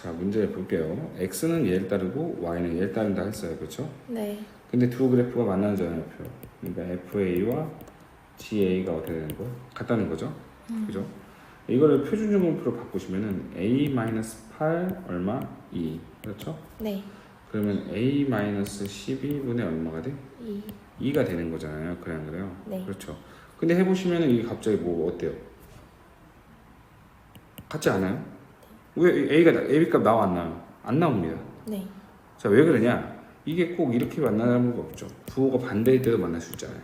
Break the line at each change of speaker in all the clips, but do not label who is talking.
자 문제 볼게요. x는 얘를 따르고 y는 얘를 따른다 했어요, 그렇죠?
네.
근데 두 그래프가 만나는 점이표. 그러니까 FA와 GA가 어떻게 되는 거예요? 같다는 거죠. 그죠? 이거를 표준점문표로 바꾸시면은 A-8 얼마? 2 그렇죠?
네.
그러면 A-12분의 얼마가 돼?
2.
2가 되는 거잖아요. 안 그래요?
네.
그렇죠. 근데 해보시면은 이게 갑자기 뭐 어때요? 같지 않아요? 왜 A가 나- A 값 나와 안 나옵니다.
네.
자 왜 그러냐? 이게 꼭 이렇게 만나는 거 없죠. 부호가 반대일 때도 만날 수 있잖아요.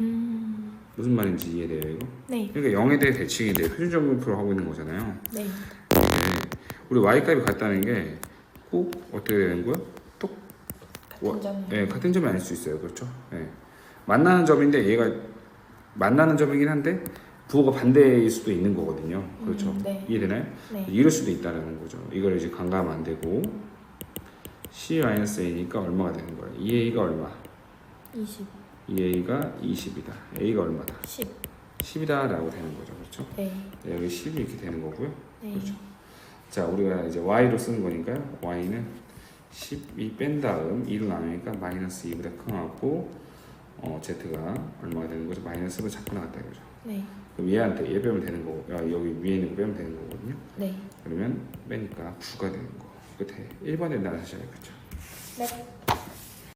음.
무슨 말인지 이해돼요 이거?
네.
그러니까 0에 대해 대칭인데 표준점문표로 하고 있는 거잖아요.
네.
네. 우리 y 값이 같다는 게 꼭 어떻게 되는 거야? 똑 와-
같은 점이요.
네, 같은 점이 아닐 수 있어요. 그렇죠? 네. 만나는 점인데 얘가 만나는 점이긴 한데 부호가 반대일 수도 있는 거거든요. 그렇죠?
음, 네.
이해되나요?
네.
이럴 수도 있다는 거죠. 이걸 이제 간과하면 안 되고 C-A니까 얼마가 되는 거야? 2A가 얼마?
20.
2A가 20이다. A가 얼마다?
10.
10이다 라고 되는 거죠. 그렇죠?
네.
네, 여기 10이 이렇게 되는 거고요.
네.
그렇죠. 자, 우리가 이제 y로 쓰는 거니까요. y는 12뺀 다음 2로 나누니까 마이너스 2보다 커갖고 어, z가 얼마가 되는 거죠? 마이너스로 자꾸 나갔다 이거죠.
네.
그럼 얘한테 얘 빼면 되는 거고, 야, 여기 위에 있는 거 빼면 되는 거거든요.
네.
그러면 빼니까 9가 되는 거. 끝에 1번에 나가셔야 겠죠
네.